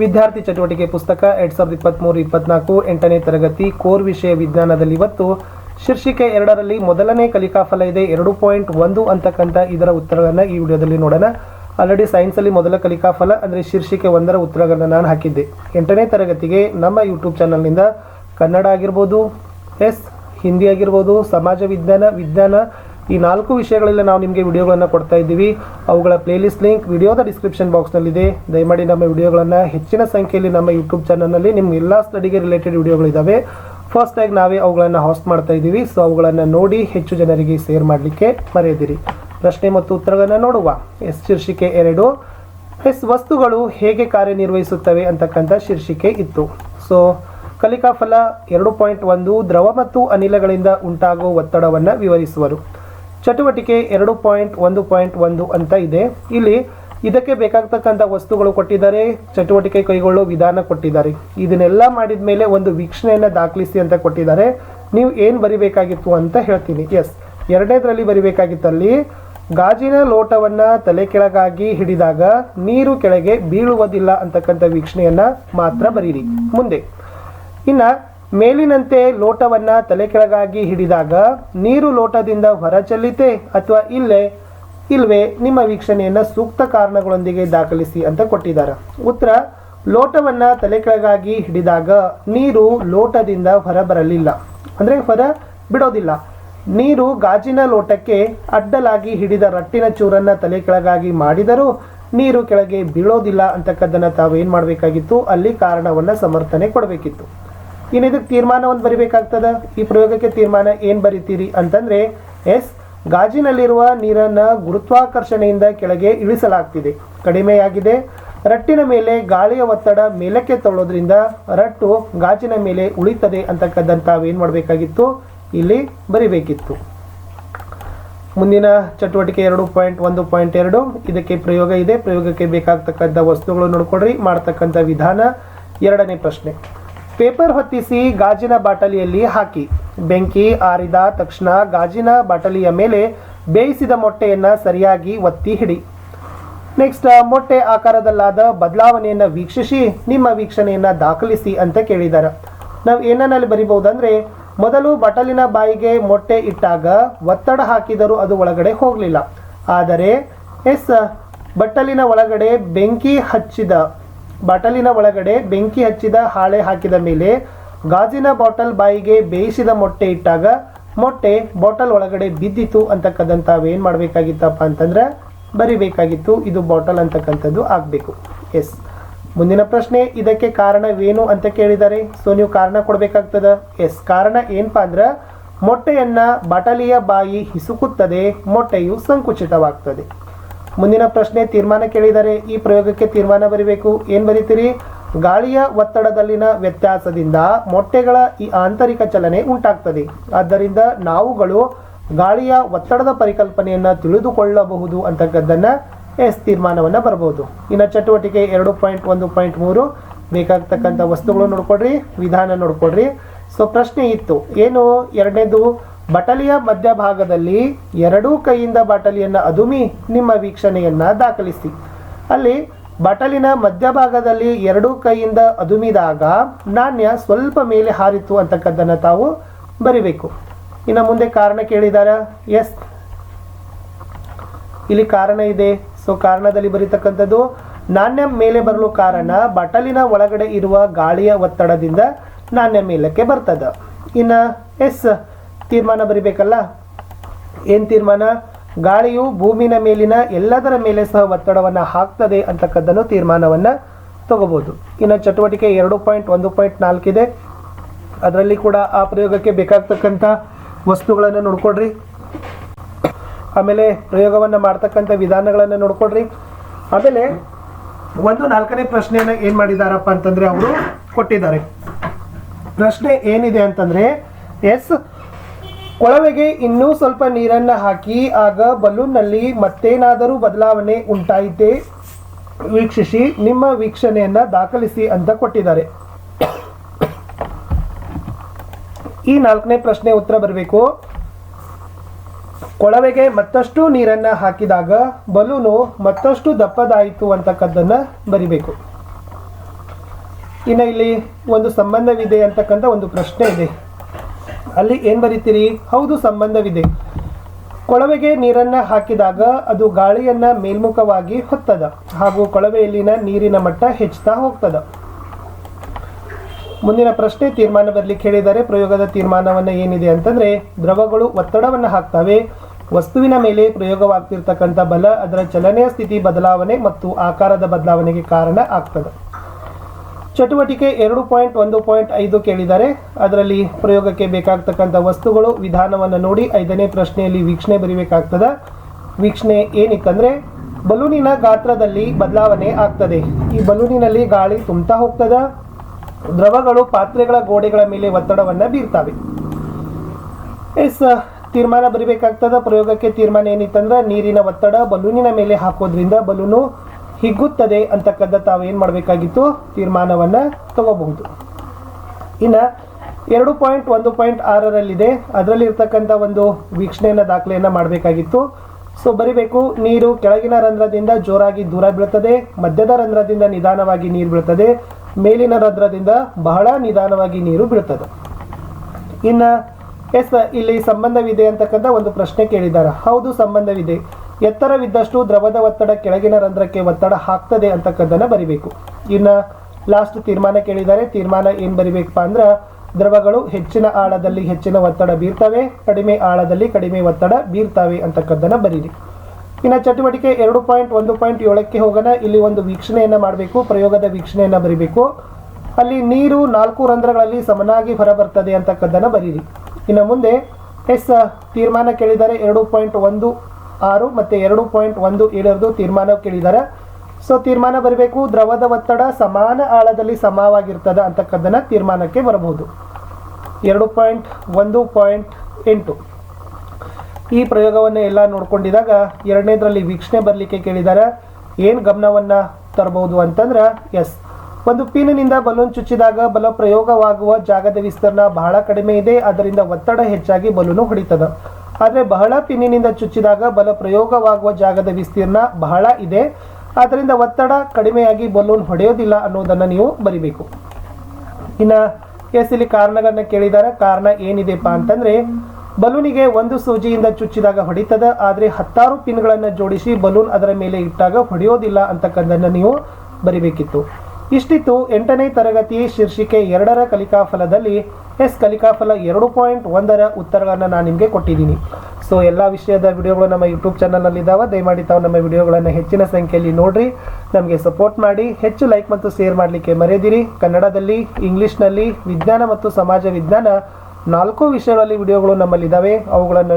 ವಿದ್ಯಾರ್ಥಿ ಚಟುವಟಿಕೆ ಪುಸ್ತಕ ಎರಡ್ ಸಾವಿರದ ಇಪ್ಪತ್ತ್ಮೂರು ಇಪ್ಪತ್ನಾಲ್ಕು, ಎಂಟನೇ ತರಗತಿ ಕೋರ್ ವಿಷಯ ವಿಜ್ಞಾನದಲ್ಲಿ ಇವತ್ತು ಶೀರ್ಷಿಕೆ ಎರಡರಲ್ಲಿ ಮೊದಲನೇ ಕಲಿಕಾ ಫಲ ಇದೆ, ಎರಡು ಪಾಯಿಂಟ್ ಒಂದು ಅಂತಕ್ಕಂಥ ಇದರ ಉತ್ತರಗಳನ್ನು ಈ ವಿಡಿಯೋದಲ್ಲಿ ನೋಡೋಣ. ಆಲ್ರೆಡಿ ಸೈನ್ಸಲ್ಲಿ ಮೊದಲ ಕಲಿಕಾ ಫಲ ಅಂದರೆ ಶೀರ್ಷಿಕೆ ಒಂದರ ಉತ್ತರಗಳನ್ನು ನಾನು ಹಾಕಿದ್ದೆ. ಎಂಟನೇ ತರಗತಿಗೆ ನಮ್ಮ ಯೂಟ್ಯೂಬ್ ಚಾನಲ್ನಿಂದ ಕನ್ನಡ ಆಗಿರ್ಬೋದು, ಎಸ್, ಹಿಂದಿ ಆಗಿರ್ಬೋದು, ಸಮಾಜ ವಿಜ್ಞಾನ ವಿಜ್ಞಾನ ಈ ನಾಲ್ಕು ವಿಷಯಗಳಲ್ಲಿ ನಾವು ನಿಮಗೆ ವಿಡಿಯೋಗಳನ್ನು ಕೊಡ್ತಾ ಇದ್ದೀವಿ. ಅವುಗಳ ಪ್ಲೇಲಿಸ್ಟ್ ಲಿಂಕ್ ವಿಡಿಯೋದ ಡಿಸ್ಕ್ರಿಪ್ಷನ್ ಬಾಕ್ಸ್ನಲ್ಲಿದೆ ದಯಮಾಡಿ ನಮ್ಮ ವಿಡಿಯೋಗಳನ್ನು ಹೆಚ್ಚಿನ ಸಂಖ್ಯೆಯಲ್ಲಿ ನಮ್ಮ ಯೂಟ್ಯೂಬ್ ಚಾನಲ್ನಲ್ಲಿ ನಿಮ್ಮ ಎಲ್ಲ ಸ್ಟಡಿಗೆ ರಿಲೇಟೆಡ್ ವಿಡಿಯೋಗಳಿದ್ದಾವೆ ಫಸ್ಟ್ ಆಗಿ ನಾವೇ ಅವುಗಳನ್ನು ಹಾಸ್ಟ್ ಮಾಡ್ತಾ ಇದ್ದೀವಿ. ಸೊ ಅವುಗಳನ್ನು ನೋಡಿ ಹೆಚ್ಚು ಜನರಿಗೆ ಶೇರ್ ಮಾಡಲಿಕ್ಕೆ ಮರೆಯದಿರಿ. ಪ್ರಶ್ನೆ ಮತ್ತು ಉತ್ತರಗಳನ್ನು ನೋಡುವ. ಎಸ್ ಶೀರ್ಷಿಕೆ ಎರಡು. ಎಸ್ ವಸ್ತುಗಳು ಹೇಗೆ ಕಾರ್ಯನಿರ್ವಹಿಸುತ್ತವೆ ಅಂತಕ್ಕಂಥ ಶೀರ್ಷಿಕೆ ಇತ್ತು. ಸೊ ಕಲಿಕಾಫಲ ಎರಡು ಪಾಯಿಂಟ್ ಒಂದು ದ್ರವ ಮತ್ತು ಅನಿಲಗಳಿಂದ ಉಂಟಾಗುವ ಒತ್ತಡವನ್ನು ವಿವರಿಸುವರು. ಚಟುವಟಿಕೆ ಎರಡು ಪಾಯಿಂಟ್ ಒಂದು ಪಾಯಿಂಟ್ ಒಂದು ಅಂತ ಇದೆ. ಇಲ್ಲಿ ಇದಕ್ಕೆ ಬೇಕಾಗ್ತಕ್ಕಂಥ ವಸ್ತುಗಳು ಕೊಟ್ಟಿದ್ದಾರೆ, ಚಟುವಟಿಕೆ ಕೈಗೊಳ್ಳೋ ವಿಧಾನ ಕೊಟ್ಟಿದ್ದಾರೆ. ಇದನ್ನೆಲ್ಲ ಮಾಡಿದ ಮೇಲೆ ಒಂದು ವೀಕ್ಷಣೆಯನ್ನು ದಾಖಲಿಸಿ ಅಂತ ಕೊಟ್ಟಿದ್ದಾರೆ. ನೀವು ಏನು ಬರಿಬೇಕಾಗಿತ್ತು ಅಂತ ಹೇಳ್ತೀನಿ. ಎಸ್ ಎರಡನೇದರಲ್ಲಿ ಬರಿಬೇಕಾಗಿತ್ತಲ್ಲಿ, ಗಾಜಿನ ಲೋಟವನ್ನು ತಲೆ ಕೆಳಗಾಗಿ ಹಿಡಿದಾಗ ನೀರು ಕೆಳಗೆ ಬೀಳುವುದಿಲ್ಲ ಅಂತಕ್ಕಂಥ ವೀಕ್ಷಣೆಯನ್ನು ಮಾತ್ರ ಬರೀರಿ. ಮುಂದೆ, ಇನ್ನ ಮೇಲಿನಂತೆ ಲೋಟವನ್ನ ತಲೆ ಕೆಳಗಾಗಿ ಹಿಡಿದಾಗ ನೀರು ಲೋಟದಿಂದ ಹೊರಚಲಿತೆ ಅಥವಾ ಇಲ್ಲೇ, ಇಲ್ವೇ ನಿಮ್ಮ ವೀಕ್ಷಣೆಯನ್ನ ಸೂಕ್ತ ಕಾರಣಗಳೊಂದಿಗೆ ದಾಖಲಿಸಿ ಅಂತ ಕೊಟ್ಟಿದ್ದಾರೆ ಉತ್ತರ, ಲೋಟವನ್ನ ತಲೆ ಕೆಳಗಾಗಿ ಹಿಡಿದಾಗ ನೀರು ಲೋಟದಿಂದ ಹೊರಬರಲಿಲ್ಲ ಅಂದ್ರೆ ಹೊರ ಬಿಡೋದಿಲ್ಲ. ನೀರು ಗಾಜಿನ ಲೋಟಕ್ಕೆ ಅಡ್ಡಲಾಗಿ ಹಿಡಿದ ರಟ್ಟಿನ ಚೂರನ್ನ ತಲೆ ಕೆಳಗಾಗಿ ಮಾಡಿದರೂ ನೀರು ಕೆಳಗೆ ಬೀಳೋದಿಲ್ಲ ಅಂತಕ್ಕದ್ದನ್ನು ತಾವು ಮಾಡಬೇಕಾಗಿತ್ತು? ಅಲ್ಲಿ ಕಾರಣವನ್ನ ಸಮರ್ಥನೆ ಕೊಡಬೇಕಿತ್ತು. ಇನ್ನು ಇದಕ್ಕೆ ತೀರ್ಮಾನ ಒಂದು ಬರಿಬೇಕಾಗ್ತದ? ಈ ಪ್ರಯೋಗಕ್ಕೆ ತೀರ್ಮಾನ ಏನು ಬರಿತೀರಿ ಅಂತಂದ್ರೆ, ಎಸ್, ಗಾಜಿನಲ್ಲಿರುವ ನೀರನ್ನು ಗುರುತ್ವಾಕರ್ಷಣೆಯಿಂದ ಕೆಳಗೆ ಇಳಿಸಲಾಗ್ತಿದೆ. ಕಡಿಮೆಯಾಗಿದೆ. ರಟ್ಟಿನ ಮೇಲೆ ಗಾಳಿಯ ಒತ್ತಡ ಮೇಲಕ್ಕೆ ತಳ್ಳೋದ್ರಿಂದ ರಟ್ಟು ಗಾಜಿನ ಮೇಲೆ ಉಳಿತದೆ ಅಂತಕ್ಕಂಥ ಏನು ಮಾಡಬೇಕಾಗಿತ್ತು? ಇಲ್ಲಿ ಬರಿಬೇಕಿತ್ತು. ಮುಂದಿನ ಚಟುವಟಿಕೆ ಎರಡು ಪಾಯಿಂಟ್ ಒಂದು ಪಾಯಿಂಟ್ ಎರಡು. ಇದಕ್ಕೆ ಪ್ರಯೋಗ ಇದೆ. ಪ್ರಯೋಗಕ್ಕೆ ಬೇಕಾಗ್ತಕ್ಕಂಥ ವಸ್ತುಗಳು ನೋಡ್ಕೊಡ್ರಿ ಮಾಡ್ತಕ್ಕಂಥ ವಿಧಾನ. ಎರಡನೇ ಪ್ರಶ್ನೆ. ಪೇಪರ್ ಹೊತ್ತಿಸಿ ಗಾಜಿನ ಬಾಟಲಿಯಲ್ಲಿ ಹಾಕಿ. ಬೆಂಕಿ ಆರಿದ ತಕ್ಷಣ ಗಾಜಿನ ಬಾಟಲಿಯ ಮೇಲೆ ಬೇಯಿಸಿದ ಮೊಟ್ಟೆಯನ್ನು ಸರಿಯಾಗಿ ಒತ್ತಿ ಹಿಡಿ. ನೆಕ್ಸ್ಟ್, ಮೊಟ್ಟೆ ಆಕಾರದಲ್ಲಾದ ಬದಲಾವಣೆಯನ್ನು ವೀಕ್ಷಿಸಿ, ನಿಮ್ಮ ವೀಕ್ಷಣೆಯನ್ನು ದಾಖಲಿಸಿ ಅಂತ ಕೇಳಿದ್ದಾರೆ ನಾವು ಏನನ್ನಲ್ಲಿ ಬರಿಬಹುದಂದ್ರೆ, ಮೊದಲು ಬಟಲಿನ ಬಾಯಿಗೆ ಮೊಟ್ಟೆ ಇಟ್ಟಾಗ ಒತ್ತಡ ಹಾಕಿದರೂ ಅದು ಒಳಗಡೆ ಹೋಗಲಿಲ್ಲ. ಆದರೆ, ಎಸ್, ಬಟ್ಟಲಿನ ಒಳಗಡೆ ಬೆಂಕಿ ಹಚ್ಚಿದ ಬಾಟಲಿನ ಒಳಗಡೆ ಬೆಂಕಿ ಹಚ್ಚಿದ ಹಾಳೆ ಹಾಕಿದ ಮೇಲೆ ಗಾಜಿನ ಬಾಟಲ್ ಬಾಯಿಗೆ ಬೇಯಿಸಿದ ಮೊಟ್ಟೆ ಇಟ್ಟಾಗ ಮೊಟ್ಟೆ ಬಾಟಲ್ ಒಳಗಡೆ ಬಿದ್ದಿತು ಅಂತಕ್ಕಂಥ ಏನು ಮಾಡಬೇಕಾಗಿತ್ತಪ್ಪ ಅಂತಂದ್ರೆ ಬರಿಬೇಕಾಗಿತ್ತು, ಇದು ಬಾಟಲ್ ಅಂತಕ್ಕಂಥದ್ದು ಆಗಬೇಕು. ಎಸ್ ಮುಂದಿನ ಪ್ರಶ್ನೆ, ಇದಕ್ಕೆ ಕಾರಣವೇನು ಅಂತ ಕೇಳಿದ್ದಾರೆ ಸೊ ನೀವು ಕಾರಣ ಕೊಡಬೇಕಾಗ್ತದ? ಎಸ್ ಕಾರಣ ಏನಪ್ಪ ಅಂದ್ರೆ, ಮೊಟ್ಟೆಯನ್ನ ಬಾಟಲಿಯ ಬಾಯಿ ಹಿಸುಕುತ್ತದೆ, ಮೊಟ್ಟೆಯು ಸಂಕುಚಿತವಾಗ್ತದೆ. ಮುಂದಿನ ಪ್ರಶ್ನೆ ತೀರ್ಮಾನ ಕೇಳಿದರೆ ಈ ಪ್ರಯೋಗಕ್ಕೆ ತೀರ್ಮಾನ ಬರೀಬೇಕು. ಏನು ಬರೀತೀರಿ? ಗಾಳಿಯ ಒತ್ತಡದಲ್ಲಿನ ವ್ಯತ್ಯಾಸದಿಂದ ಮೊಟ್ಟೆಗಳ ಈ ಆಂತರಿಕ ಚಲನೆ ಉಂಟಾಗ್ತದೆ. ಆದ್ದರಿಂದ ನಾವುಗಳು ಗಾಳಿಯ ಒತ್ತಡದ ಪರಿಕಲ್ಪನೆಯನ್ನ ತಿಳಿದುಕೊಳ್ಳಬಹುದು ಅಂತಕ್ಕದ್ದನ್ನು ಎಸ್ ತೀರ್ಮಾನವನ್ನು ಬರಬಹುದು ಇನ್ನು ಚಟುವಟಿಕೆ ಎರಡು ಪಾಯಿಂಟ್ ಒಂದು ಪಾಯಿಂಟ್ ಮೂರು. ಬೇಕಾಗ್ತಕ್ಕಂಥ ವಸ್ತುಗಳು ನೋಡ್ಕೊಡ್ರಿ ವಿಧಾನ ನೋಡ್ಕೊಡ್ರಿ ಸೊ ಪ್ರಶ್ನೆ ಇತ್ತು, ಏನು? ಎರಡನೇದು ಬಟಲಿಯ ಮಧ್ಯಭಾಗದಲ್ಲಿ ಎರಡೂ ಕೈಯಿಂದ ಬಟಲಿಯನ್ನು ಅದುಮಿ ನಿಮ್ಮ ವೀಕ್ಷಣೆಯನ್ನು ದಾಖಲಿಸಿ. ಅಲ್ಲಿ ಬಟಲಿನ ಮಧ್ಯಭಾಗದಲ್ಲಿ ಎರಡೂ ಕೈಯಿಂದ ಅದುಮಿದಾಗ ನಾಣ್ಯ ಸ್ವಲ್ಪ ಮೇಲೆ ಹಾರಿತು ಅಂತಕ್ಕದ್ದನ್ನು ತಾವು ಬರಿಬೇಕು. ಇನ್ನು ಮುಂದೆ ಕಾರಣ ಕೇಳಿದಾರ? ಎಸ್ ಇಲ್ಲಿ ಕಾರಣ ಇದೆ. ಸೊ ಕಾರಣದಲ್ಲಿ ಬರೀತಕ್ಕಂಥದ್ದು ನಾಣ್ಯ ಮೇಲೆ ಬರಲು ಕಾರಣ ಬಟಲಿನ ಒಳಗಡೆ ಇರುವ ಗಾಳಿಯ ಒತ್ತಡದಿಂದ ನಾಣ್ಯ ಮೇಲಕ್ಕೆ ಬರ್ತದೆ. ಇನ್ನು ಎಸ್ ತೀರ್ಮಾನ ಬರಿಬೇಕಲ್ಲ? ಏನು ತೀರ್ಮಾನ? ಗಾಳಿಯು ಭೂಮಿನ ಮೇಲಿನ ಎಲ್ಲದರ ಮೇಲೆ ಸಹ ಒತ್ತಡವನ್ನು ಹಾಕ್ತದೆ ಅಂತಕ್ಕದ್ದನ್ನು ತೀರ್ಮಾನವನ್ನು ತಗೋಬೋದು. ಇನ್ನು ಚಟುವಟಿಕೆ ಎರಡು ಪಾಯಿಂಟ್ ಒಂದು ಪಾಯಿಂಟ್ ನಾಲ್ಕಿದೆ ಅದರಲ್ಲಿ ಕೂಡ ಆ ಪ್ರಯೋಗಕ್ಕೆ ಬೇಕಾಗ್ತಕ್ಕಂಥ ವಸ್ತುಗಳನ್ನು ನೋಡ್ಕೊಡ್ರಿ ಆಮೇಲೆ ಪ್ರಯೋಗವನ್ನು ಮಾಡ್ತಕ್ಕಂಥ ವಿಧಾನಗಳನ್ನು ನೋಡ್ಕೊಡ್ರಿ ಆಮೇಲೆ ಒಂದು ನಾಲ್ಕನೇ ಪ್ರಶ್ನೆಯನ್ನು ಏನು ಮಾಡಿದಾರಪ್ಪ ಅಂತಂದ್ರೆ ಅವರು ಕೊಟ್ಟಿದ್ದಾರೆ. ಪ್ರಶ್ನೆ ಏನಿದೆ ಅಂತಂದ್ರೆ, ಎಸ್ ಕೊಳವೆಗೆ ಇನ್ನೂ ಸ್ವಲ್ಪ ನೀರನ್ನು ಹಾಕಿ, ಆಗ ಬಲೂನ್ನಲ್ಲಿ ಮತ್ತೇನಾದರೂ ಬದಲಾವಣೆ ಉಂಟಾಯಿತೆ? ವೀಕ್ಷಿಸಿ, ನಿಮ್ಮ ವೀಕ್ಷಣೆಯನ್ನ ದಾಖಲಿಸಿ ಅಂತ ಕೊಟ್ಟಿದ್ದಾರೆ. ಈ ನಾಲ್ಕನೇ ಪ್ರಶ್ನೆ ಉತ್ತರ ಬರಬೇಕು. ಕೊಳವೆಗೆ ಮತ್ತಷ್ಟು ನೀರನ್ನ ಹಾಕಿದಾಗ ಬಲೂನು ಮತ್ತಷ್ಟು ದಪ್ಪದಾಯಿತು ಅಂತಕ್ಕದ್ದನ್ನ ಬರಿಬೇಕು. ಇನ್ನು ಇಲ್ಲಿ ಒಂದು ಸಂಬಂಧವಿದೆ ಅಂತಕ್ಕಂಥ ಒಂದು ಪ್ರಶ್ನೆ ಇದೆ. ಅಲ್ಲಿ ಏನು ಬರೀತೀರಿ? ಹೌದು, ಸಂಬಂಧವಿದೆ. ಕೊಳವೆಗೆ ನೀರನ್ನ ಹಾಕಿದಾಗ ಅದು ಗಾಳಿಯನ್ನ ಮೇಲ್ಮುಖವಾಗಿ ಹೊತ್ತದ ಹಾಗೂ ಕೊಳವೆಯಲ್ಲಿನ ನೀರಿನ ಮಟ್ಟ ಹೆಚ್ಚುತ್ತಾ ಹೋಗ್ತದ. ಮುಂದಿನ ಪ್ರಶ್ನೆ, ತೀರ್ಮಾನ ಬರ್ಲಿಕ್ಕೆ ಹೇಳಿದರೆ ಪ್ರಯೋಗದ ತೀರ್ಮಾನವನ್ನ ಏನಿದೆ ಅಂತಂದ್ರೆ, ದ್ರವಗಳು ಒತ್ತಡವನ್ನು ಹಾಕ್ತವೆ. ವಸ್ತುವಿನ ಮೇಲೆ ಪ್ರಯೋಗವಾಗ್ತಿರ್ತಕ್ಕಂಥ ಬಲ, ಅದರ ಚಲನೆಯ ಸ್ಥಿತಿ ಬದಲಾವಣೆ ಮತ್ತು ಆಕಾರದ ಬದಲಾವಣೆಗೆ ಕಾರಣ ಆಗ್ತದೆ. ಚಟುವಟಿಕೆ ಎರಡು ಪಾಯಿಂಟ್ ಒಂದು ಪಾಯಿಂಟ್ ಐದು ಕೇಳಿದ್ದಾರೆ. ಅದರಲ್ಲಿ ಪ್ರಯೋಗಕ್ಕೆ ಬೇಕಾಗ್ತಕ್ಕಂಥ ವಸ್ತುಗಳು, ವಿಧಾನವನ್ನು ನೋಡಿ ಐದನೇ ಪ್ರಶ್ನೆಯಲ್ಲಿ ವೀಕ್ಷಣೆ ಬರಿಬೇಕಾಗ್ತದ. ವೀಕ್ಷಣೆ ಏನಿತ್ತಂದ್ರೆ, ಬಲೂನಿನ ಗಾತ್ರದಲ್ಲಿ ಬದಲಾವಣೆ ಆಗ್ತದೆ. ಈ ಬಲೂನಿನಲ್ಲಿ ಗಾಳಿ ತುಂಬ್ತಾ ಹೋಗ್ತದ. ದ್ರವಗಳು ಪಾತ್ರೆಗಳ ಗೋಡೆಗಳ ಮೇಲೆ ಒತ್ತಡವನ್ನ ಬೀರ್ತವೆ. ಎಸ್, ತೀರ್ಮಾನ ಬರಿಬೇಕಾಗ್ತದ. ಪ್ರಯೋಗಕ್ಕೆ ತೀರ್ಮಾನ ಏನಿತ್ತಂದ್ರೆ, ನೀರಿನ ಒತ್ತಡ ಬಲೂನಿನ ಮೇಲೆ ಹಾಕೋದ್ರಿಂದ ಬಲೂನು ಹಿಗ್ಗುತ್ತದೆ ಅಂತಕ್ಕಂಥ ತಾವು ಏನು ಮಾಡಬೇಕಾಗಿತ್ತು? ತೀರ್ಮಾನವನ್ನು ತಗೋಬಹುದು. ಇನ್ನ ಎರಡು ಪಾಯಿಂಟ್ ಒಂದು ಪಾಯಿಂಟ್ ಆರರಲ್ಲಿದೆ. ಅದರಲ್ಲಿ ಇರ್ತಕ್ಕಂಥ ಒಂದು ವೀಕ್ಷಣೆಯನ್ನು ದಾಖಲೆಯನ್ನು ಮಾಡಬೇಕಾಗಿತ್ತು. ಸೊ ಬರಿಬೇಕು. ನೀರು ಕೆಳಗಿನ ರಂಧ್ರದಿಂದ ಜೋರಾಗಿ ದೂರ ಬೀಳುತ್ತದೆ ಮಧ್ಯದ ರಂಧ್ರದಿಂದ ನಿಧಾನವಾಗಿ ನೀರು ಬೀಳುತ್ತದೆ ಮೇಲಿನ ರಂಧ್ರದಿಂದ ಬಹಳ ನಿಧಾನವಾಗಿ ನೀರು ಬೀಳ್ತದೆ. ಇನ್ನ ಎಸ್, ಇಲ್ಲಿ ಸಂಬಂಧವಿದೆ ಅಂತಕ್ಕಂಥ ಒಂದು ಪ್ರಶ್ನೆ ಕೇಳಿದ್ದಾರೆ. ಹೌದು, ಸಂಬಂಧವಿದೆ. ಎತ್ತರವಿದ್ದಷ್ಟು ದ್ರವದ ಒತ್ತಡ ಕೆಳಗಿನ ರಂಧ್ರಕ್ಕೆ ಒತ್ತಡ ಹಾಕ್ತದೆ ಅಂತಕ್ಕದ್ದನ್ನ ಬರಿಬೇಕು. ಇನ್ನ ಲಾಸ್ಟ್ ತೀರ್ಮಾನ ಕೇಳಿದ್ದಾರೆ. ತೀರ್ಮಾನ ಏನು ಬರಿಬೇಕಪ್ಪ ಅಂದ್ರೆ, ದ್ರವಗಳು ಹೆಚ್ಚಿನ ಆಳದಲ್ಲಿ ಹೆಚ್ಚಿನ ಒತ್ತಡ ಬೀರ್ತವೆ, ಕಡಿಮೆ ಆಳದಲ್ಲಿ ಕಡಿಮೆ ಒತ್ತಡ ಬೀರ್ತವೆ ಅಂತಕ್ಕದ್ದನ್ನ ಬರೀರಿ. ಇನ್ನು ಚಟುವಟಿಕೆ ಎರಡು ಪಾಯಿಂಟ್ ಒಂದು ಪಾಯಿಂಟ್ ಏಳಕ್ಕೆ ಹೋಗೋಣ. ಇಲ್ಲಿ ಒಂದು ವೀಕ್ಷಣೆಯನ್ನು ಮಾಡಬೇಕು, ಪ್ರಯೋಗದ ವೀಕ್ಷಣೆಯನ್ನು ಬರಿಬೇಕು. ಅಲ್ಲಿ ನೀರು ನಾಲ್ಕು ರಂಧ್ರಗಳಲ್ಲಿ ಸಮನಾಗಿ ಹೊರಬರ್ತದೆ ಅಂತಕ್ಕದ್ದನ್ನ ಬರೀರಿ. ಇನ್ನು ಮುಂದೆ ಎಸ್, ತೀರ್ಮಾನ ಕೇಳಿದರೆ ಎರಡು ಪಾಯಿಂಟ್ ಒಂದು ಆರು ಮತ್ತೆ ಎರಡು ಪಾಯಿಂಟ್ ಒಂದು ಏಳರದು ತೀರ್ಮಾನ ಕೇಳಿದ್ದಾರೆ ಸೊ ತೀರ್ಮಾನ ಬರಬೇಕು. ದ್ರವದ ಒತ್ತಡ ಸಮಾನ ಆಳದಲ್ಲಿ ಸಮವಾಗಿರ್ತದ ಅಂತಕ್ಕದ್ದನ್ನು ತೀರ್ಮಾನಕ್ಕೆ ಬರಬಹುದು. ಎರಡು ಪಾಯಿಂಟ್ ಒಂದು ಪಾಯಿಂಟ್ ಎಂಟು. ಈ ಪ್ರಯೋಗವನ್ನು ಎಲ್ಲ ನೋಡ್ಕೊಂಡಿದಾಗ ಎರಡನೇದರಲ್ಲಿ ವೀಕ್ಷಣೆ ಬರಲಿಕ್ಕೆ ಕೇಳಿದ್ದಾರೆ ಏನು ಗಮನವನ್ನು ತರಬಹುದು ಅಂತಂದ್ರೆ ಎಸ್ ಒಂದು ಪಿನ್ನಿಂದ ಬಲೂನ್ ಚುಚ್ಚಿದಾಗ ಬಲ ಪ್ರಯೋಗವಾಗುವ ಜಾಗದ ವಿಸ್ತೀರ್ಣ ಬಹಳ ಕಡಿಮೆ ಇದೆ. ಅದರಿಂದ ಒತ್ತಡ ಹೆಚ್ಚಾಗಿ ಬಲೂನು ಹೊಡಿತದ. ಆದರೆ ಬಹಳ ಪಿನ್ನಿನಿಂದ ಚುಚ್ಚಿದಾಗ ಬಲ ಪ್ರಯೋಗವಾಗುವ ಜಾಗದ ವಿಸ್ತೀರ್ಣ ಬಹಳ ಇದೆ. ಆದ್ದರಿಂದ ಒತ್ತಡ ಕಡಿಮೆಯಾಗಿ ಬಲೂನ್ ಹೊಡೆಯೋದಿಲ್ಲ ಅನ್ನೋದನ್ನ ನೀವು ಬರಿಬೇಕು. ಇನ್ನ ಎಸ್ ಇಲ್ಲಿ ಕಾರಣಗಳನ್ನ ಕೇಳಿದ್ದಾರೆ. ಕಾರಣ ಏನಿದೆಪ್ಪ ಅಂತಂದ್ರೆ, ಬಲೂನಿಗೆ ಒಂದು ಸೂಜಿಯಿಂದ ಚುಚ್ಚಿದಾಗ ಹೊಡಿತದ, ಆದರೆ ಹತ್ತಾರು ಪಿನ್ಗಳನ್ನು ಜೋಡಿಸಿ ಬಲೂನ್ ಅದರ ಮೇಲೆ ಇಟ್ಟಾಗ ಹೊಡೆಯೋದಿಲ್ಲ ಅಂತಕ್ಕಂಥದ್ದನ್ನು ನೀವು ಬರಿಬೇಕಿತ್ತು. ಇಷ್ಟಿತ್ತು ಎಂಟನೇ ತರಗತಿ ಶೀರ್ಷಿಕೆ ಎರಡರ ಕಲಿಕಾಫಲದಲ್ಲಿ ಎಸ್ ಕಲಿಕಾಫಲ ಎರಡು ಪಾಯಿಂಟ್ ಒಂದರ ಉತ್ತರಗಳನ್ನು ನಾನು ನಿಮಗೆ ಕೊಟ್ಟಿದ್ದೀನಿ. ಸೊ ಎಲ್ಲ ವಿಷಯದ ವಿಡಿಯೋಗಳು ನಮ್ಮ ಯೂಟ್ಯೂಬ್ ಚಾನಲ್ನಲ್ಲಿ ಇದ್ದಾವೆ ದಯಮಾಡಿ ತಾವು ನಮ್ಮ ವಿಡಿಯೋಗಳನ್ನು ಹೆಚ್ಚಿನ ಸಂಖ್ಯೆಯಲ್ಲಿ ನೋಡಿರಿ. ನಮಗೆ ಸಪೋರ್ಟ್ ಮಾಡಿ. ಹೆಚ್ಚು ಲೈಕ್ ಮತ್ತು ಶೇರ್ ಮಾಡಲಿಕ್ಕೆ ಮರೆಯದಿರಿ. ಕನ್ನಡದಲ್ಲಿ ಇಂಗ್ಲೀಷ್ನಲ್ಲಿ ವಿಜ್ಞಾನ ಮತ್ತು ಸಮಾಜ ವಿಜ್ಞಾನ ನಾಲ್ಕು ವಿಷಯಗಳಲ್ಲಿ ವಿಡಿಯೋಗಳು ನಮ್ಮಲ್ಲಿದ್ದಾವೆ. ಅವುಗಳನ್ನು